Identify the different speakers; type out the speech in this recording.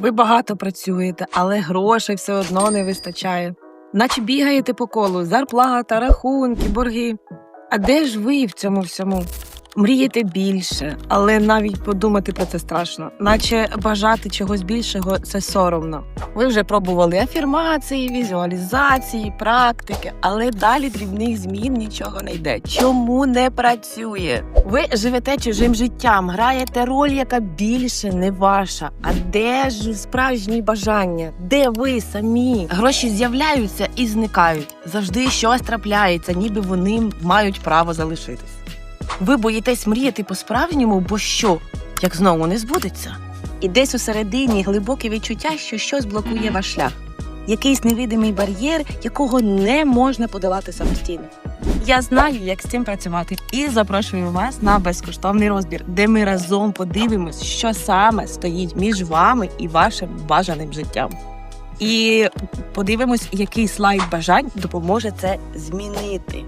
Speaker 1: Ви багато працюєте, але грошей все одно не вистачає. Наче бігаєте по колу, зарплата, рахунки, борги. А де ж ви в цьому всьому? Мрієте більше, але навіть подумати про це страшно, наче бажати чогось більшого це соромно. Ви вже пробували афірмації, візуалізації, практики, але далі дрібних змін нічого не йде. Чому не працює? Ви живете чужим життям, граєте роль, яка більше не ваша. А де ж справжні бажання? Де ви самі? Гроші з'являються і зникають. Завжди щось трапляється, ніби вони мають право залишитись. Ви боїтесь мріяти по-справжньому, бо що, як знову не збудеться? І десь у середині глибоке відчуття, що щось блокує ваш шлях. Якийсь невидимий бар'єр, якого не можна подолати самостійно. Я знаю, як з цим працювати, і запрошую вас на безкоштовний розбір, де ми разом подивимось, що саме стоїть між вами і вашим бажаним життям. І подивимось, який слайд бажань допоможе це змінити.